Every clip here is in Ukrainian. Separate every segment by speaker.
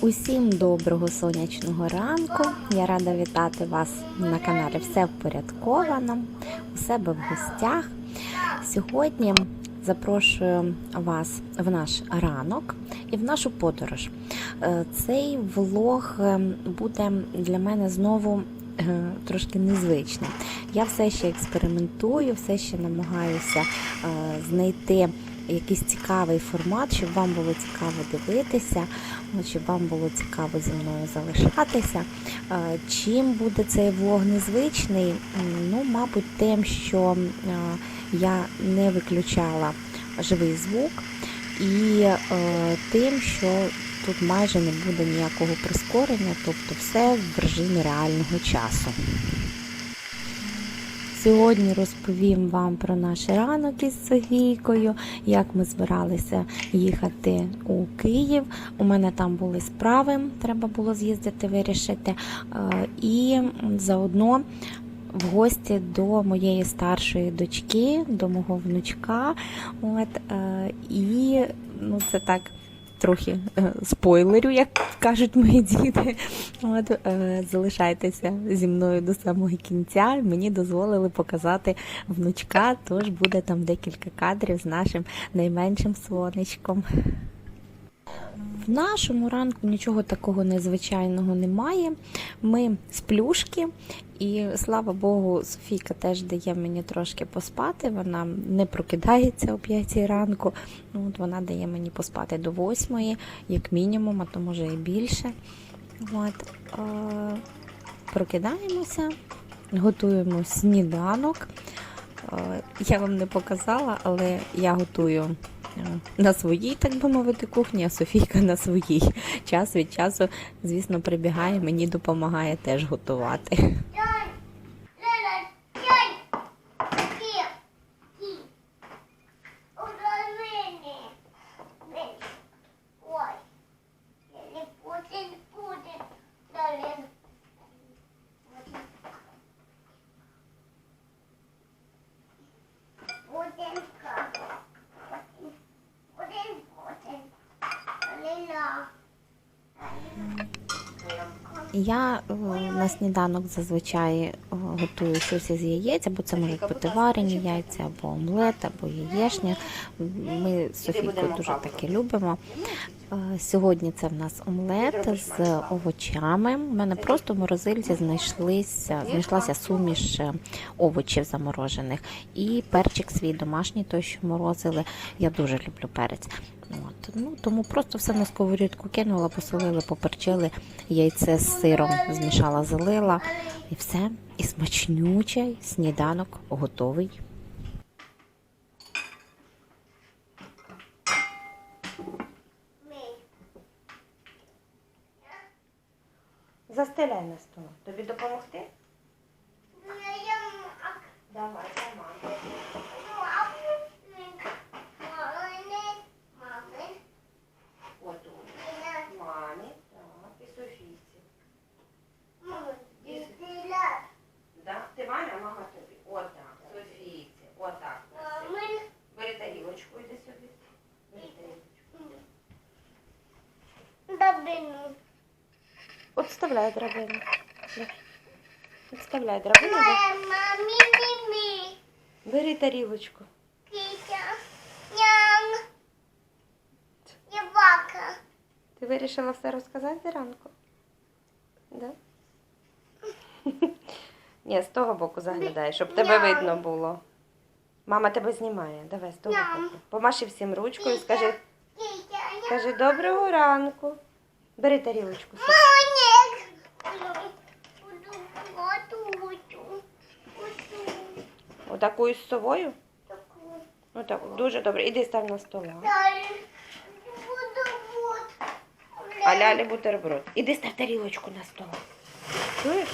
Speaker 1: Усім доброго сонячного ранку. Я рада вітати вас на каналі Все впорядковано у себе в гостях. Сьогодні запрошую вас в наш ранок і в нашу подорож. Е, Цей влог е, буде для мене знову е, трошки незвичним. Я все ще експериментую, все ще намагаюся знайти якийсь цікавий формат, щоб вам було цікаво дивитися, щоб вам було цікаво зі мною залишатися. Е, Чим буде цей влог незвичний? Ну, мабуть, тим, що е, я не виключала живий звук, і е, тим, що тут майже не буде ніякого прискорення, тобто все в режимі реального часу. Сьогодні розповім вам про наш ранок із Софійкою, як ми збиралися їхати у Київ. У мене там були справи, треба було з'їздити, вирішити. Е, І заодно в гості до моєї старшої дочки, до мого внучка. От, е, і ну, це так. Трохи е, спойлерю, як кажуть мої діти. От е, залишайтеся зі мною до самого кінця. Мені дозволили показати внучка, тож буде там декілька кадрів з нашим найменшим сонечком. В нашому ранку нічого такого незвичайного немає. Ми з плюшки, і слава Богу, Софійка теж дає мені трошки поспати. Вона не прокидається о 5 ранку. Ну, от вона дає мені поспати до 8, як мінімум, а то може і більше. От, е, прокидаємося, готуємо сніданок. Е, Я вам не показала, але я готую на своїй, так би мовити, кухні, а Софійка на своїй. Час від часу, звісно, прибігає, мені допомагає теж готувати.
Speaker 2: Лена, сядь! Ки, ки. Удар мене. Мене. Ой. Я не потім буде. Далі. Буденька. Буден, буден. Лена.
Speaker 1: Я е, на сніданок зазвичай е, готую щось із яєць, або це можуть бути варені яйця, або омлет, або яєшня. Ми з Софійкою дуже таке любимо. Е, Сьогодні це в нас омлет з овочами. У мене просто в морозильці знайшлися, знайшлася суміш е, овочів заморожених і перчик свій домашній, той, що морозили. Я дуже люблю перець. От, ну, тому просто все на сковорідку кинула, посолила, поперчили, яйце з сиром змішала, залила і все. І смачнючий сніданок готовий.
Speaker 3: Застеляй на столу. Тобі допомогти?
Speaker 2: Ну, я
Speaker 3: Давай, сама.
Speaker 2: Ну, а мамин, мамин, мамин,
Speaker 3: Отут.
Speaker 2: і на
Speaker 3: Мамі, так, і Софійці.
Speaker 2: мамин, і стріляй.
Speaker 3: Да? Ти мамі, а мама тобі. Отак. Софійці. Отак.
Speaker 2: Мамин,
Speaker 3: Бери тарілочку, йди сюди. Бери тарілочку.
Speaker 2: дабину.
Speaker 3: От вставляй драбину. Вставляй драбину. Бери тарілочку. Ти вирішила все розказати ранку? Да? Ні, з того боку заглядай, щоб тебе видно було. Мама тебе знімає. Давай з того боку. Помаши всім ручкою, скажи, скажи доброго ранку. Бери тарілочку. Софі.
Speaker 2: Моник. Буду готувати. Буду
Speaker 3: Отаку з совою?
Speaker 2: таку.
Speaker 3: Отак. Дуже добре. Іди став на стола. А лялі бутерброд. Іди став тарілочку на стол. Чуєш?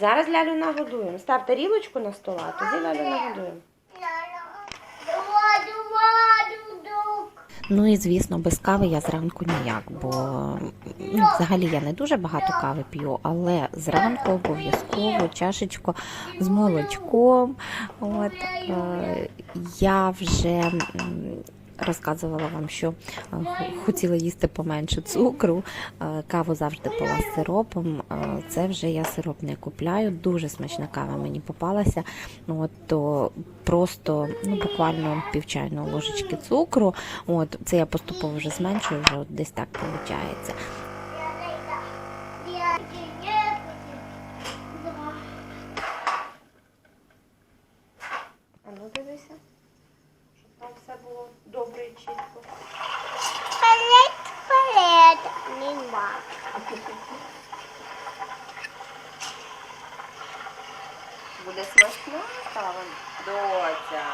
Speaker 3: Зараз лялю нагодуємо. Став тарілочку на стола, а тоді лялю нагодуємо.
Speaker 1: Ну і звісно, без кави я зранку ніяк, бо ну, взагалі я не дуже багато кави п'ю, але зранку обов'язково чашечку з молочком. От, е, я вже розказувала вам, що е, хотіла їсти поменше цукру. Е, Каву завжди пила з сиропом. Е, Це вже я сироп не купляю. Дуже смачна кава мені попалася. От, то просто ну, буквально пів чайної ложечки цукру. От, це я поступово вже зменшую, вже десь так виходить.
Speaker 2: Я не буду.
Speaker 3: А ну дивися, щоб там все було добре і чітко.
Speaker 2: Палет, палет. Нема.
Speaker 3: Буде смачно, ставим. Доця.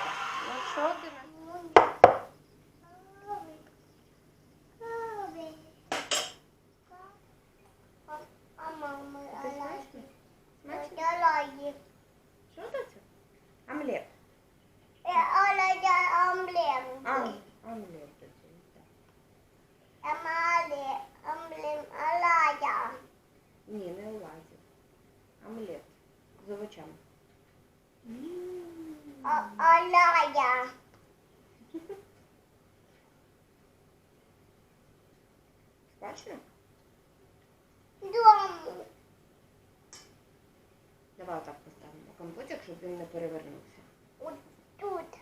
Speaker 3: Ну що ти?
Speaker 2: А мама,
Speaker 3: Ти
Speaker 2: а
Speaker 3: смачно? Смачно?
Speaker 2: я лаю.
Speaker 3: Що доця? Омлет.
Speaker 2: Я я омлем.
Speaker 3: Ам, омлет доця. так.
Speaker 2: Амале, омлем, алая.
Speaker 3: Ні, не. Омлет. З овочами.
Speaker 2: Алая.
Speaker 3: Смачно?
Speaker 2: Дому.
Speaker 3: Давай отак поставимо компотик, щоб він не перевернувся.
Speaker 2: От тут.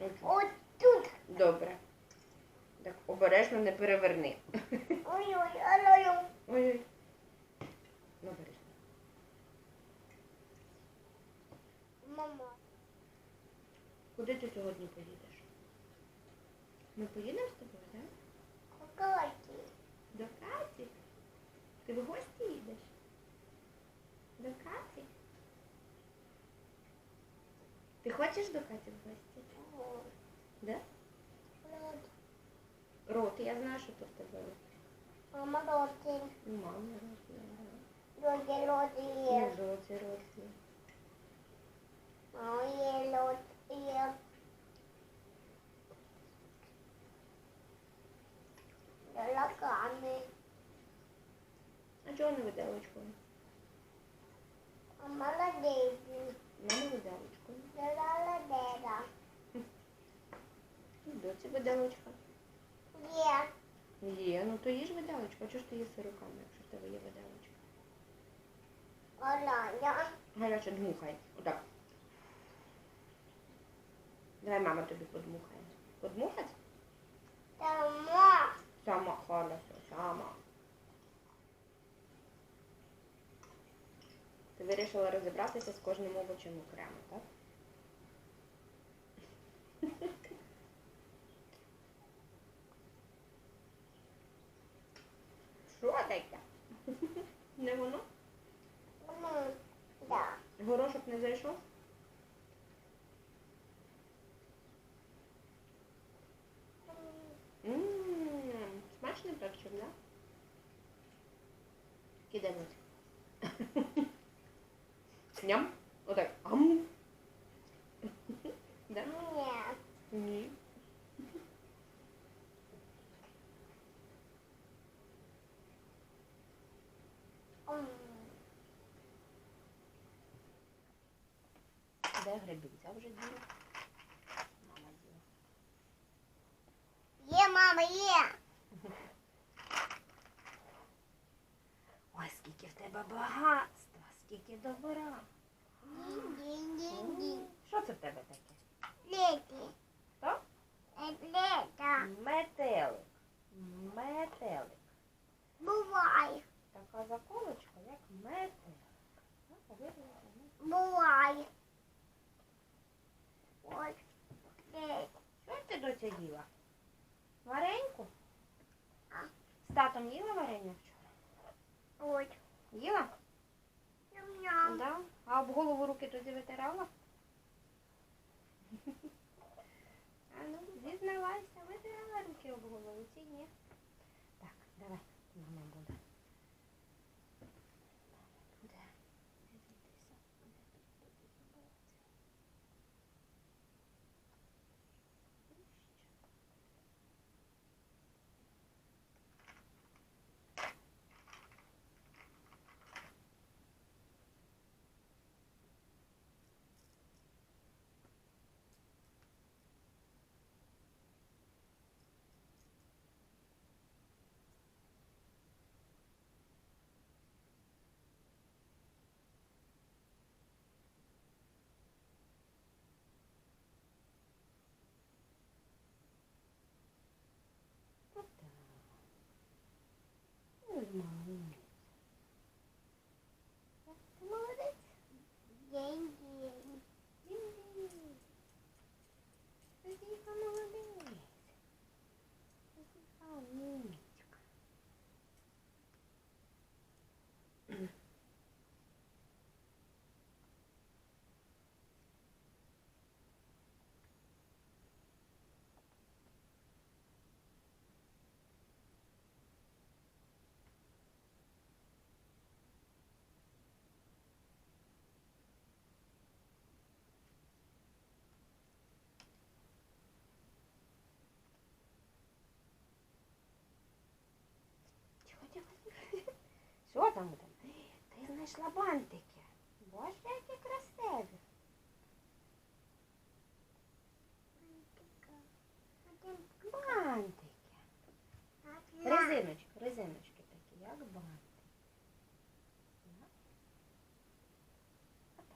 Speaker 3: Ось.
Speaker 2: От тут.
Speaker 3: Добре. Так, обережно не переверни.
Speaker 2: Ой-ой.
Speaker 3: Ой-ой. Ну, Обережно.
Speaker 2: Мама.
Speaker 3: Куди ти сьогодні поїдеш? Ми поїдемо з тобою, так?
Speaker 2: Какаки.
Speaker 3: До Каті? Ти в гості їдеш? До Каті? Ти хочеш до Каті в гості? Да? Рот, Рот, я знаю, що тут в тебе рот.
Speaker 2: Мама роти.
Speaker 3: Є.
Speaker 2: Роти, роти
Speaker 3: ага.
Speaker 2: є.
Speaker 3: І в Доці рот є.
Speaker 2: Мама є роти є. Лаками.
Speaker 3: А чого не виделочкою?
Speaker 2: А молодець.
Speaker 3: Мама виделочкою.
Speaker 2: Ла-ла-ла-ла.
Speaker 3: Доці виделочка.
Speaker 2: Є.
Speaker 3: Є, ну то їж виделочку. А чого ж ти їси руками, якщо в тебе є виделочка?
Speaker 2: Оля.
Speaker 3: Гаряче дмухай. Отак. Давай мама тобі подмухає. Подмухать?
Speaker 2: Сама.
Speaker 3: Сама хорошо, сама. Ти вирішила розібратися з кожним овочем окремо, так? Що таке? Не воно?
Speaker 2: Ну, да.
Speaker 3: Горошок не зайшов? Ммм, смачний перчик, да? Кидануть. Ням. Отак. Ам. Да?
Speaker 2: Ні.
Speaker 3: Ні.
Speaker 2: М.
Speaker 3: Де гребінця вже діла? Мама діла.
Speaker 2: Є, мама, є.
Speaker 3: Ой, тебе багатства, скільки добра.
Speaker 2: Ді-ді-ді-ді.
Speaker 3: Що це в тебе таке?
Speaker 2: Леті.
Speaker 3: Хто?
Speaker 2: Лета.
Speaker 3: Метелик. Метелик.
Speaker 2: Бувай.
Speaker 3: Така заколочка, як метелик. Ну.
Speaker 2: Бувай. Ось.
Speaker 3: Що ти доця їла? Вареньку? З татом їла варення вчора?
Speaker 2: Ось.
Speaker 3: Їла?
Speaker 2: Ням-ням.
Speaker 3: Да. А об голову руки тоді витирала? А ну, зізнавайся, витирала руки об голову, чи ні? Так, давай, мама. Буде. Там тебе? Ти знайшла бантики. Боже, які красиві. Бантики. Резиночки, резиночки такі, як банти. Так. Опа.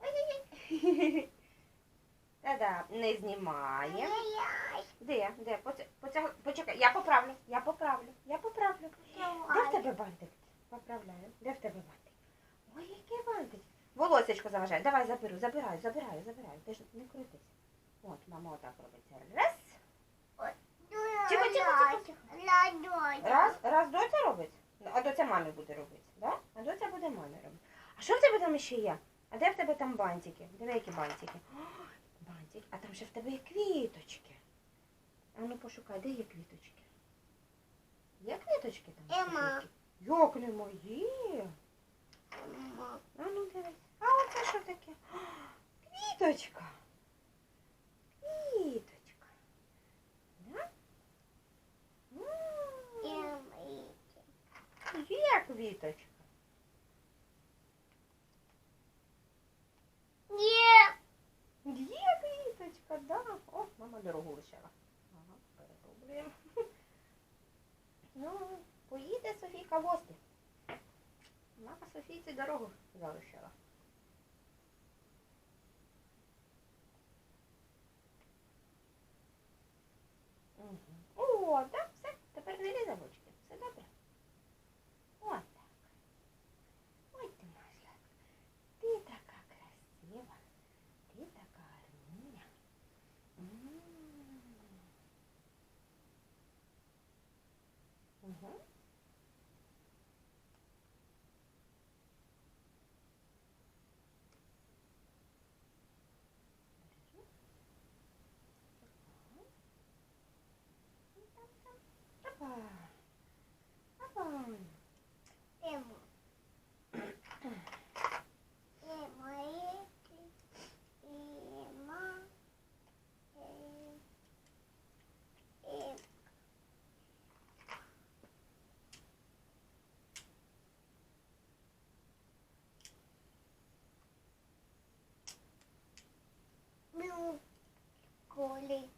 Speaker 3: Ой-ой-ой. Та-да, не знімаємо. Де? Де? Поце- Почекай, я поправлю, я поправлю, я поправлю. Де в тебе бантик? Поправляю. Де в тебе бантик? Ой, який бантик. Волосечко заважає. Давай заберу, забираю, забираю, забираю. Ти ж не крутись. От, мама отак робиться. Раз. Тихо, тихо, тихо, Раз, раз доця робить, а доця мамі буде робити, да? А доця буде мамі робити. А що в тебе там ще є? А де в тебе там бантики? Диви, які бантики. Бантик, а там ще в тебе є квіточки. А ну пошукай, де є квіточки? Є квіточки там?
Speaker 2: Ема.
Speaker 3: Як не мої? А ну дивись. А оце що таке? Квіточка. Квіточка. Да? М. Є квіточка. Є квіточка, да. О, мама дорогу лишила. Ага, перероблюємо. Ну, поїде Софійка в гості. Мама Софійці дорогу залишила. Мгм. О, так, все, тепер не лізе в очки. Все добре. От так. Ой ти моя. Ти така красива. Ти така гарнюня. М. Мгм. Опа. Опа.
Speaker 2: Коли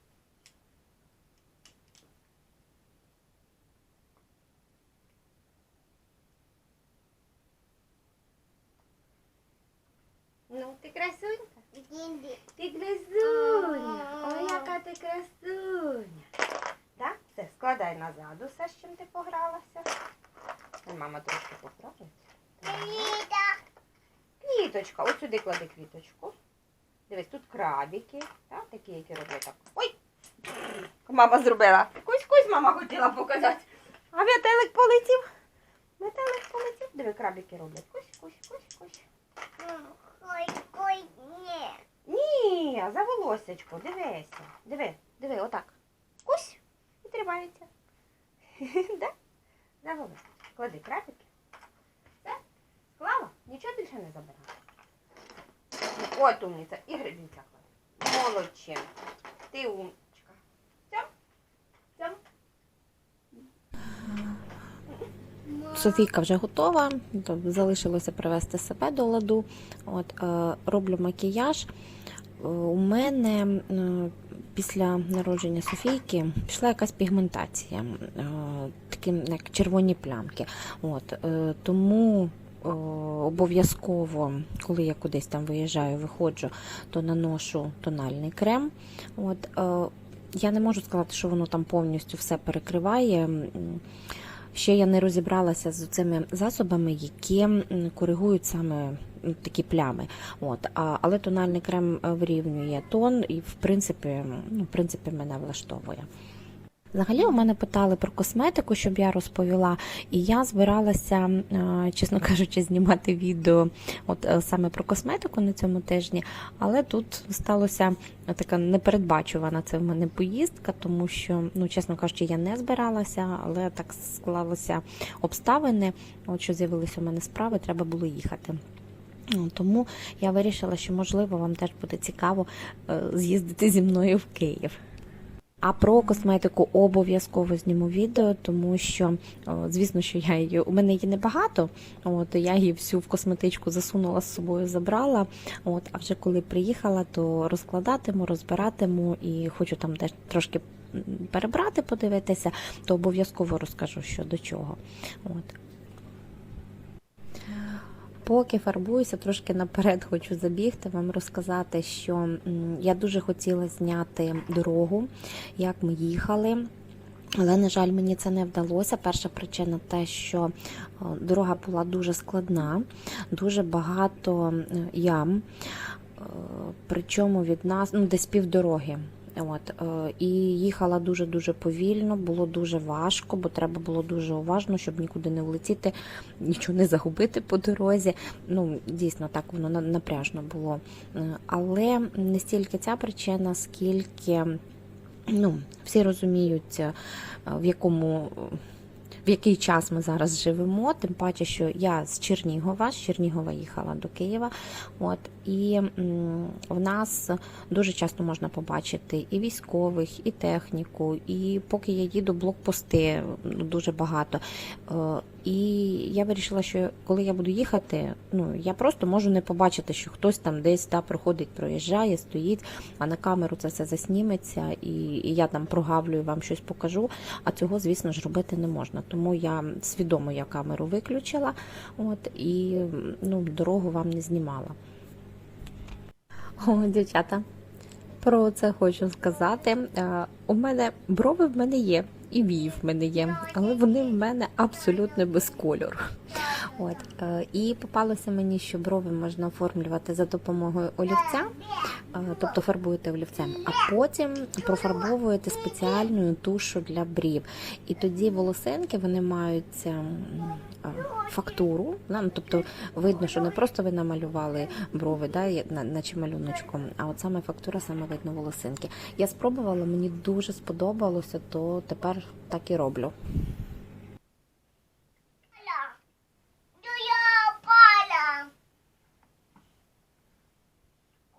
Speaker 3: Ну, ти красунька.
Speaker 2: деньги.
Speaker 3: Ти красуня. Ой, яка ти красуня. Так, складай назад усе, з чим ти погралася. Мама трошки поправить. Квіточка. Ось сюди клади квіточку. Дивись, тут крабики, так, такі, які роблять так. Ой! Мама зробила. Кусь-кусь мама хотіла показати. А метелик полетів. Метелик полетів. Диви, крабики роблять. Кусь, кусь, кусь, кусь.
Speaker 2: Ой, ой, не.
Speaker 3: Ні, за волосечко, дивися. Диви, диви, отак. Кусь і тримається. Да? За волосечко. Клади крапики. Все? Склала? Нічого більше не забирала. От умниця. І гребінця клади. Молодчинка. Ти умничка. Цьом. Цьом.
Speaker 1: Софійка вже готова, залишилося привести себе до ладу. От, е, роблю макіяж. Е, У мене е, після народження Софійки пішла якась пігментація, е, такі як червоні плямки. От, тому обов'язково, коли я кудись там виїжджаю, виходжу, то наношу тональний крем. От, я не можу сказати, що воно там повністю все перекриває. Ще я не розібралася з цими засобами, які коригують саме такі плями. От, а, але тональний крем е, вирівнює тон і, в принципі, ну, в принципі, мене влаштовує. Взагалі у мене питали про косметику, щоб я розповіла, і я збиралася, е, чесно кажучи, знімати відео от е, саме про косметику на цьому тижні, але тут сталося така непередбачувана це в мене поїздка, тому що, ну чесно кажучи, я не збиралася, але так склалися обставини. От що з'явилися у мене справи, треба було їхати. Ну, Тому я вирішила, що можливо вам теж буде цікаво е, з'їздити зі мною в Київ. А про косметику обов'язково зніму відео, тому що, звісно, що я її у мене її небагато. От я її всю в косметичку засунула з собою, забрала. От, а вже коли приїхала, то розкладатиму, розбиратиму і хочу там теж трошки перебрати, подивитися, то обов'язково розкажу, що до чого. От. Поки фарбуюся, трошки наперед хочу забігти, вам розказати, що я дуже хотіла зняти дорогу, як ми їхали. Але, на жаль, мені це не вдалося. Перша причина те, що е, дорога була дуже складна, дуже багато е, ям, е, причому від нас ну, десь півдороги. От, е, і їхала дуже-дуже повільно, було дуже важко, бо треба було дуже уважно, щоб нікуди не влетіти, нічого не загубити по дорозі. Ну, дійсно, так воно напряжно було. Е, Але не стільки ця причина, скільки ну, всі розуміють, е, в якому. В який час ми зараз живемо, тим паче, що я з Чернігова, з Чернігова їхала до Києва. От і в нас дуже часто можна побачити і військових, і техніку, і поки я їду, блокпости дуже багато. Е, І я вирішила, що коли я буду їхати, ну я просто можу не побачити, що хтось там десь та проходить, проїжджає, стоїть, а на камеру це все засніметься, і, і я там прогавлюю, вам щось покажу. А цього, звісно ж, робити не можна. Тому я свідомо я камеру виключила, от і ну, дорогу вам не знімала. О, дівчата, про це хочу сказати. Е, У мене брови в мене є, і вії в мене є, але вони в мене абсолютно без кольору. От е, і попалося мені, що брови можна оформлювати за допомогою олівця, е, тобто фарбуєте олівцем, а потім профарбовуєте спеціальною тушу для брів. І тоді волосинки вони мають ем, фактуру, да, ну, тобто видно, що не просто ви намалювали брови, да, наче малюночком, а от саме фактура, саме видно волосинки. Я спробувала, мені дуже сподобалося, то тепер так і роблю.
Speaker 2: Паля. До я паля.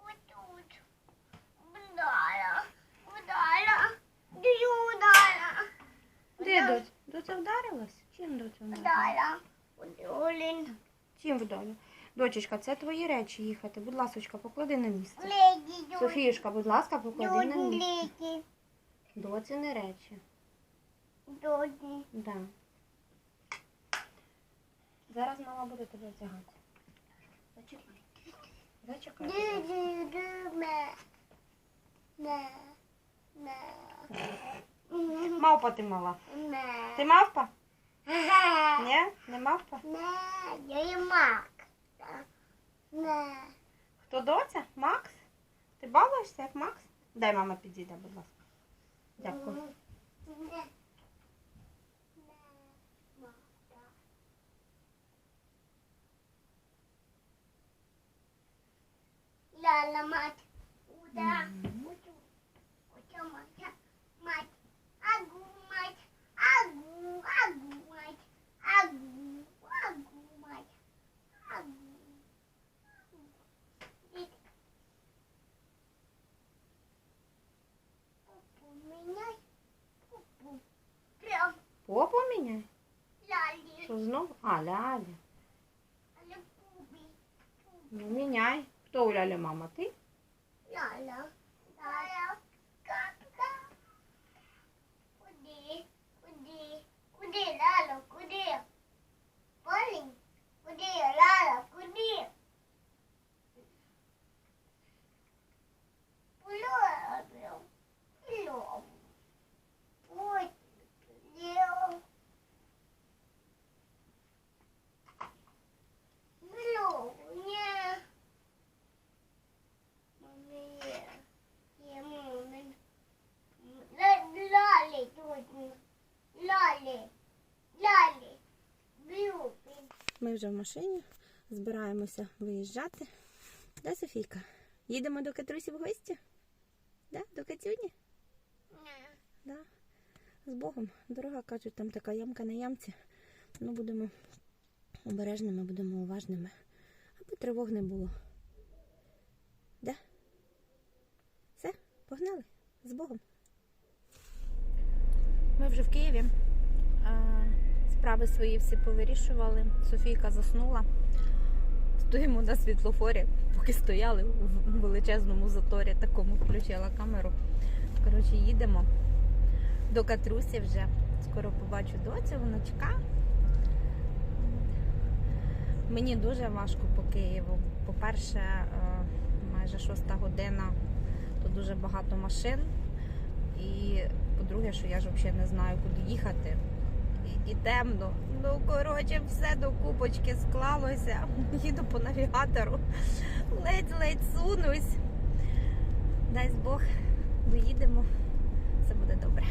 Speaker 2: Отут. Вдала. Вдала. До я вдала.
Speaker 3: Де доць? Доця вдарилась?
Speaker 2: Вдала. Олін.
Speaker 3: Чим вдалю? Дочечка, це твої речі їхати. Будь ласочка, поклади на місце.
Speaker 2: Леді.
Speaker 3: Софіюшка, будь ласка, поклади на місце.
Speaker 2: Леді.
Speaker 3: Доці не речі.
Speaker 2: Доді.
Speaker 3: Да. Зараз мама буде тебе вдягати. Зачекай. Зачекай. Мавпа ти мала. Ти мавпа? Ні? Не мавпа?
Speaker 2: Ме. Я є мак. Ме.
Speaker 3: Хто доця? Макс? Ти балуєшся як Макс? Дай мама підійде, будь ласка. Дякую.
Speaker 2: Ме. Ляла мать. Уда. Уту. Утя мать. Мать. Агу мать. Агу. Агу мать. Агу. Агу мать. Агу. Дід. Попу
Speaker 3: міняй?
Speaker 2: лялі.
Speaker 3: Що знов? А,
Speaker 2: пубі.
Speaker 3: Ну, міняй. Хто у Лялі мама? Ти?
Speaker 2: Ляля. Ляля. Капка. Куди? Куди? Лало, Куди? Полінь? Куди, Ляля? Куди? Пульоблю. Пульоблю.
Speaker 3: Ми вже в машині збираємося виїжджати. Да, Софійка? Їдемо до Катрусі в гості? Да? До Катюні? Да. З Богом. Дорога, кажуть, там така ямка на ямці. Ну, будемо обережними, будемо уважними. Аби тривог не було. Да? Все, погнали. З Богом. Ми вже в Києві. Справи свої всі повирішували. Софійка заснула. Стоїмо на світлофорі, поки стояли в величезному заторі, такому включила камеру. Коротше, їдемо до Катрусі вже. Скоро побачу доцю, внучка. Мені дуже важко по Києву. По-перше, е, майже шоста година, то дуже багато машин. І по-друге, що я ж взагалі не знаю, куди їхати. І, темно. Ну, коротше, все до купочки склалося. Їду по навігатору. Ледь-ледь сунусь. Дай Бог, доїдемо. Все буде добре.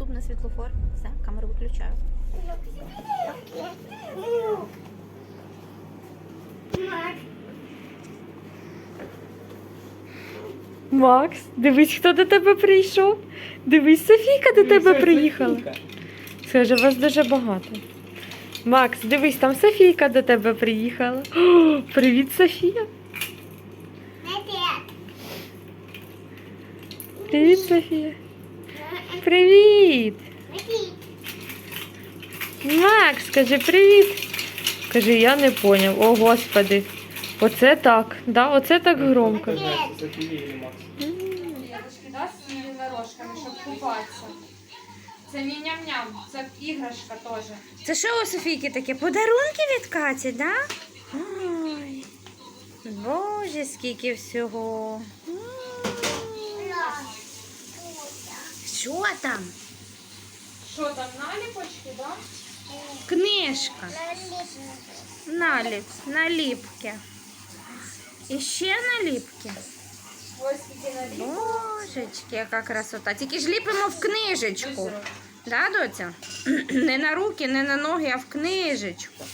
Speaker 3: Наступний світлофор. Все, камеру виключаю.
Speaker 4: Макс, дивись, хто до тебе прийшов. Дивись, Софійка до тебе приїхала. Скаже, вас дуже багато. Макс, дивись, там Софійка до тебе приїхала. О, привіт, Софія. Привіт, Софія. Привіт. Макс, скажи привіт. Каже, я не поняв. О, господи. Оце так, да? Оце так громко.
Speaker 5: Да. Це не ням-ням, це іграшка теж.
Speaker 3: Це що у Софійки таке? Подарунки від Каті, да? Ой. Боже, скільки всього. Що там?
Speaker 5: Що там, наліпочки, да?
Speaker 3: Книжка. Наліп, наліпки. І ще наліпки. Божечки, яка красота. Тільки ж ліпимо в книжечку. Да, доця? Не на руки, не на ноги, а в книжечку.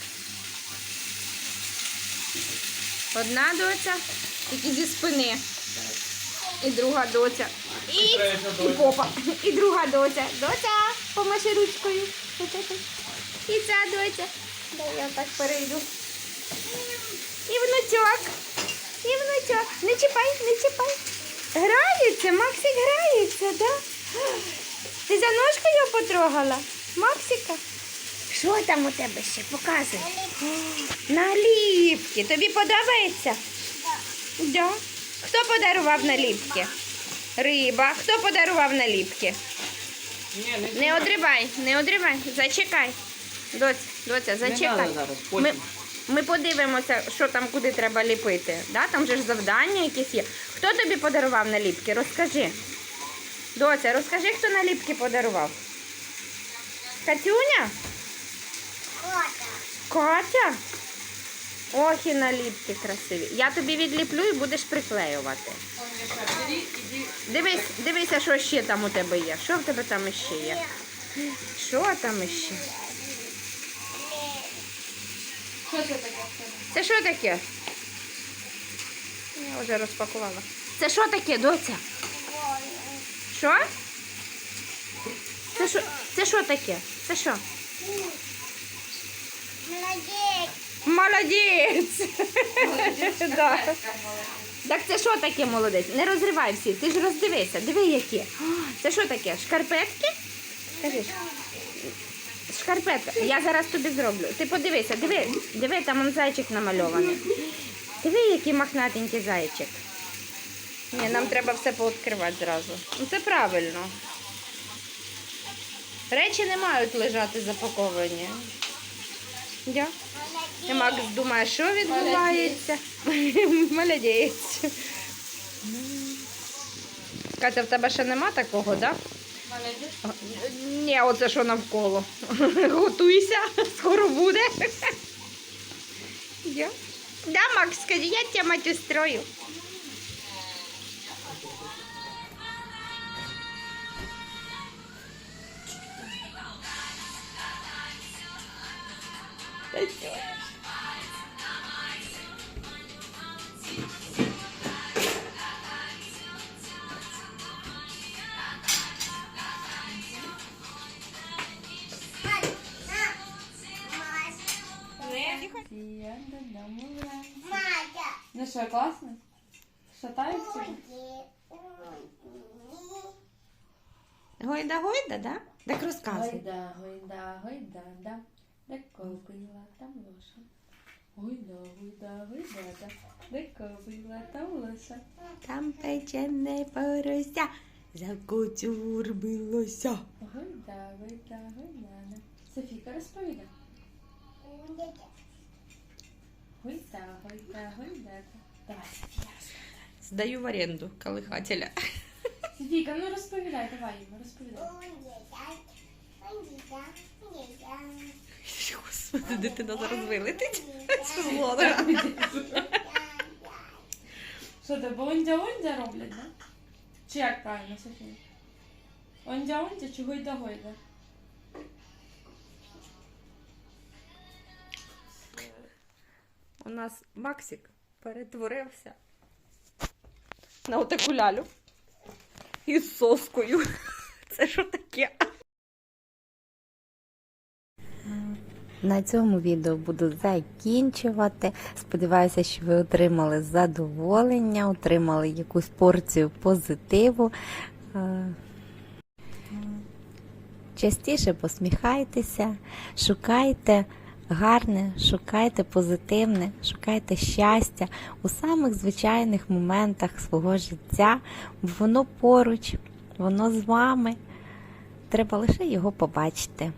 Speaker 3: Одна доця, тільки зі спини. І друга доця. І, і попа. І друга доця. Доця, помаши ручкою. І ця доця. Дай я так перейду. І внучок. І внучок. Не чіпай, не чіпай. Граються, Максик грається, да? Ти за ножку його потрогала? Максика? Що там у тебе ще? Показуй. Наліпки. Тобі подобається? Да. Хто подарував наліпки? Риба. Хто подарував наліпки? Не одривай, не одривай. Зачекай. Доць, доця, зачекай. Ми, ми подивимося, що там куди треба ліпити. Да? Там же ж завдання якісь є. Хто тобі подарував наліпки? Розкажи. Доця, розкажи, хто наліпки подарував. Катюня? Катя? Ох, і наліпки красиві. Я тобі відліплю і будеш приклеювати. Дивись, дивися, що ще там у тебе є. Що в тебе там ще є? Що там ще?
Speaker 5: Що це таке?
Speaker 3: Це що таке? Я вже розпакувала. Це що таке, доця? Що? Це що, це що таке? Це що? Молодець! Да. Так це що таке молодець? Не розривай всі, ти ж роздивися, диви які. Це що таке? Шкарпетки? Кажи. Шкарпетка. Я зараз тобі зроблю. Ти подивися, диви, диви, там он зайчик намальований. Диви, який мохнатенький зайчик. Ні, нам треба все пооткривати зразу. Ну це правильно. Речі не мають лежати запаковані. Я. Макс думає, що відбувається. Молодець. Катя, в тебе ще нема такого, так? Да? Ні, оце що навколо. Готуйся, скоро буде. Я? Да, Макс, скажи, я тебе мать устрою.
Speaker 6: Мадя.
Speaker 2: Ну що, класно? Шатається?
Speaker 3: Гойда, гойда, да? Так розказуй.
Speaker 5: Гойда, гойда, гойда, да. Де кобила, там лоша. Гойда, гойда, гойда, да. Де кобила, там лоша.
Speaker 3: Там печене порося, закоцюрбилося.
Speaker 5: Гойда, гойда, гойда, да. Софійка розповіда. Гойда, гойда, гойда, да. Давай, Софія, розповідай.
Speaker 3: Здаю в оренду колихателя.
Speaker 5: Софійка, ну розповідай, давай йому, розповідай.
Speaker 3: Господи, дитина зараз вилетить.
Speaker 2: Що це, бо ондя-ондя роблять, да? Чи як правильно, Софія? Ондя-ондя чи гойда-гойда?
Speaker 3: У нас Максик перетворився на отаку лялю із соскою. Це що таке?
Speaker 1: На цьому відео буду закінчувати. Сподіваюся, що ви отримали задоволення, отримали якусь порцію позитиву. Е, Частіше посміхайтеся, шукайте гарне, шукайте позитивне, шукайте щастя у самих звичайних моментах свого життя, бо воно поруч, воно з вами. Треба лише його побачити.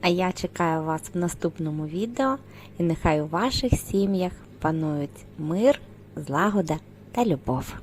Speaker 1: А я чекаю вас в наступному відео, і нехай у ваших сім'ях панують мир, злагода та любов.